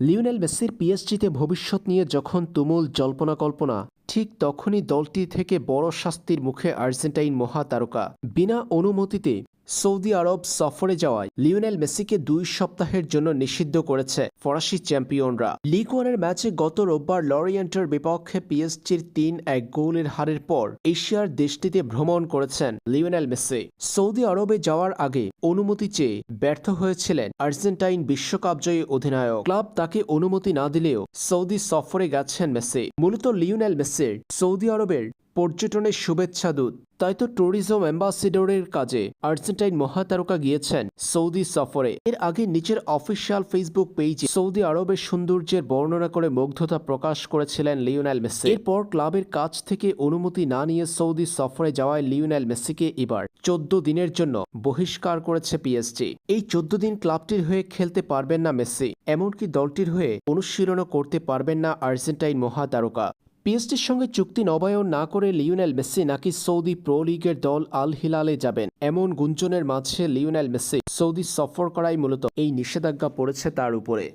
Lionel মেসির পিএসজিতে ভবিষ্যৎ নিয়ে যখন তুমুল জল্পনা কল্পনা ঠিক তখনই দলটি থেকে বড় শাস্তির মুখে আর্জেন্টাইন মহাতারকা। বিনা অনুমতিতে সৌদি আরব সফরে যাওয়ায় লিওনেল মেসিকে দুই সপ্তাহের জন্য নিষিদ্ধ করেছে ফরাসি চ্যাম্পিয়নরা। লিগ ওয়ানের ম্যাচে গত রোববার লরিয়েন্টের বিপক্ষে পিএসজির তিন এক গোলের হারের পর এশিয়ার দেশটিতে ভ্রমণ করেছেন লিওনেল মেসি। সৌদি আরবে যাওয়ার আগে অনুমতি চেয়ে ব্যর্থ হয়েছিলেন আর্জেন্টাইন বিশ্বকাপজয়ী অধিনায়ক। ক্লাব তাকে অনুমতি না দিলেও সৌদি সফরে গেছেন মেসি। মূলত লিওনেল মেসির সৌদি আরবের পর্যটনের শুভেচ্ছা দূত। তাই তো ট্যুরিজম অ্যাম্বাসিডরের কাজে আর্জেন্টাইন মহাতারকা গিয়েছেন সৌদি সফরে। এর আগে নিজের অফিসিয়াল ফেসবুক পেজে সৌদি আরবের সৌন্দর্যের বর্ণনা করে মুগ্ধতা প্রকাশ করেছিলেন লিওনেল মেসি। এরপর ক্লাবের কাছ থেকে অনুমতি না নিয়ে সৌদি সফরে যাওয়ায় লিওনেল মেসিকে এবার চোদ্দ দিনের জন্য বহিষ্কার করেছে পিএসজি এই চোদ্দ দিন ক্লাবটির হয়ে খেলতে পারবেন না মেসি। এমনকি দলটির হয়ে অনুশীলনও করতে পারবেন না আর্জেন্টাইন মহাতারকা। পিএসটির সঙ্গে চুক্তি নবায়ন না করে লিওনেল মেসি নাকি সৌদি প্রো লিগের দল আল হিলালে যাবেন? এমন গুঞ্জনের মাঝে লিওনেল মেসি সৌদি সফর করাই মূলত এই নিষেধাজ্ঞা পড়েছে তার উপরে।